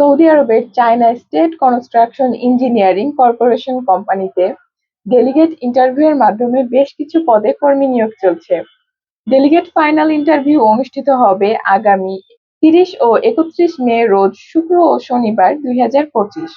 Saudi আরবের China state construction engineering corporation কোম্পানিতে delegate ইন্টারভিউয়ের মাধ্যমে বেশ কিছু পদে কর্মী নিয়োগ চলছে। ডেলিগেট ফাইনাল ইন্টারভিউ অনুষ্ঠিত হবে আগামী তিরিশ ও একত্রিশ মে রোজ শুক্র ও শনিবার দুই হাজার পঁচিশ।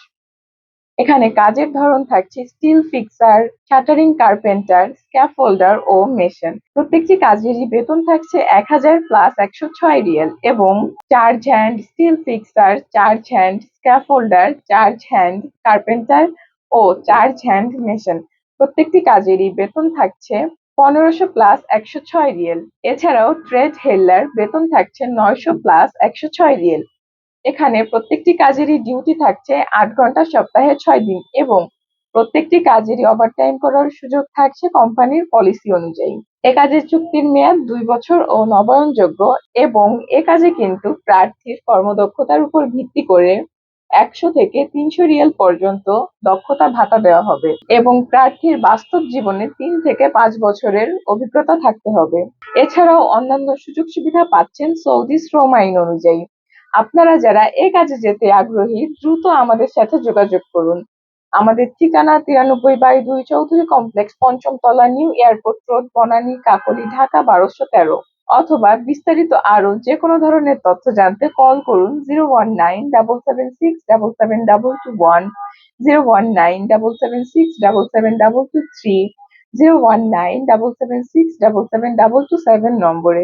এখানে কাজের ধরন থাকছে steel fixer shuttering carpenter scaffolder ও মেশন প্রত্যেকটি কাজেরই বেতন থাকছে এক হাজার প্লাস একশো ছয় রিয়েল এবং charge hand steel fixer charge hand scaffolder charge hand carpenter ও চার্জ হ্যান্ড মেশন প্রত্যেকটি কাজেরই বেতন থাকছে পনেরোশো প্লাস একশো ছয় রিয়েল। এছাড়াও ট্রেড হেল্লার বেতন থাকছে নয়শো প্লাস একশো ছয় রিয়েল। এখানে প্রত্যেকটি কাজেরই ডিউটি থাকছে আট ঘণ্টা সপ্তাহে ছয় দিন এবং প্রত্যেকটি কাজেরই ওভারটাইম করার সুযোগ থাকছে কোম্পানির পলিসি অনুযায়ী। এ কাজের চুক্তির মেয়াদ দুই বছর ও নবায়নযোগ্য এবং এ কাজে কিন্তু প্রার্থীর কর্মদক্ষতার উপর ভিত্তি করে একশো থেকে তিনশো রিয়াল পর্যন্ত দক্ষতা ভাতা দেওয়া হবে এবং প্রার্থীর বাস্তব জীবনে তিন থেকে পাঁচ বছরের অভিজ্ঞতা থাকতে হবে। এছাড়াও অন্যান্য সুযোগ সুবিধা পাচ্ছেন সৌদি শ্রম আইন অনুযায়ী। আপনারা যারা এ কাজে যেতে আগ্রহী, দ্রুত আমাদের সাথে যোগাযোগ করুন। আমাদের ঠিকানা তিরানব্বই বাই দুই চৌধুরী কমপ্লেক্স, পঞ্চম তলা, new airport road, Banani, Kakoli, Dhaka, বারোশো তেরো। অথবা বিস্তারিত আরও যে কোনো ধরনের তথ্য জানতে কল করুন zero one nine double seven six double seven double two one, zero one nine double seven six double seven double two three, zero one nine double seven six double seven double two seven নম্বরে।